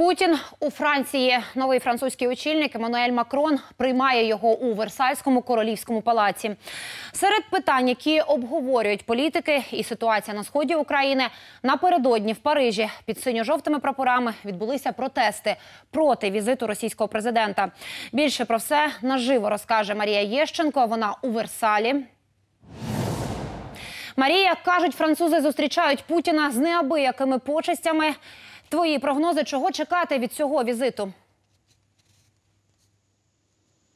Путін у Франції. Новий французький очільник Еммануель Макрон приймає його у Версальському королівському палаці. Серед питань, які обговорюють політики і ситуація на сході України, напередодні в Парижі під синьо-жовтими прапорами відбулися протести проти візиту російського президента. Більше про все наживо розкаже Марія Єщенко. Вона у Версалі. Марія кажуть, французи зустрічають Путіна з неабиякими почестями. Твої прогнози, чого чекати від цього візиту?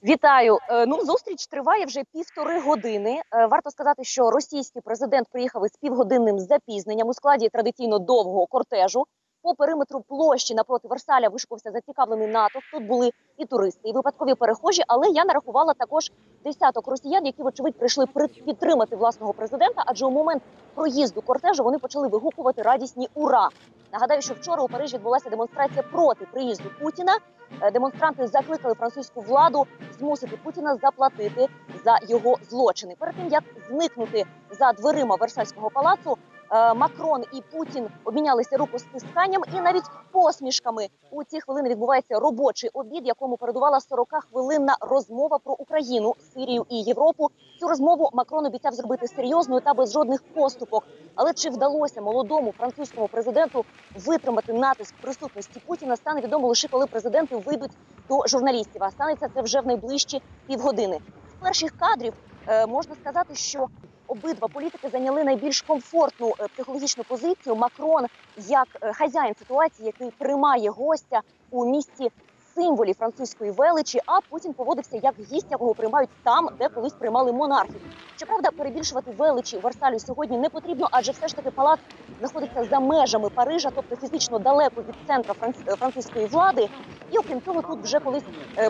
Вітаю. Е, Ну, зустріч триває вже півтори години. Е, Варто сказати, що російський президент приїхав із півгодинним запізненням у складі традиційно довгого кортежу. По периметру площі напроти Версаля вишикувався зацікавлений натовп. Тут були і туристи, і випадкові перехожі. Але я нарахувала також десяток росіян, які вочевидь прийшли при- підтримати власного президента. Адже у момент проїзду кортежу вони почали вигукувати радісні ура. Нагадаю, що вчора у Парижі відбулася демонстрація проти приїзду Путіна. Е, Демонстранти закликали французьку владу змусити Путіна заплатити за його злочини. Перед тим як зникнути за дверима Версальського палацу, Макрон і Путін обмінялися рукостисканням і навіть посмішками. У ці хвилини відбувається робочий обід, якому передувала 40-хвилинна розмова про Україну, Сирію і Європу. Цю розмову Макрон обіцяв зробити серйозною та без жодних поступок. Але чи вдалося молодому французькому президенту витримати натиск присутності Путіна, стане відомо лише коли президенти вийдуть до журналістів. А станеться це вже в найближчі півгодини. З перших кадрів е, можна сказати, що обидва політики зайняли найбільш комфортну е, психологічну позицію. Макрон як е, хазяїн ситуації, який приймає гостя у місці символів французької величі. А Путін поводився як гість, якого приймають там, де колись приймали монархів. Щоправда, перебільшувати величі Версалю сьогодні не потрібно, адже все ж таки палац знаходиться за межами Парижа, тобто фізично далеко від центра е, французької влади. І окрім цього, тут вже колись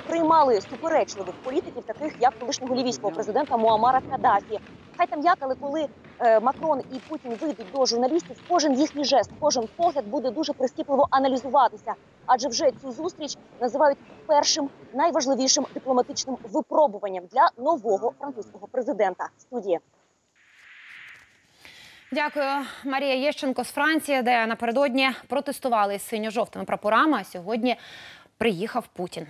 приймали суперечливих політиків, таких як колишнього лівійського президента Муамара Каддафі. Хай там як, але коли е, Макрон і Путін вийдуть до журналістів, кожен їхній жест, кожен погляд буде дуже прискіпливо аналізуватися. Адже вже цю зустріч називають першим найважливішим дипломатичним випробуванням для нового французького президента. Студія. Дякую, Марія Єщенко з Франції, де напередодні протестували з синьо-жовтими прапорами. А сьогодні приїхав Путін.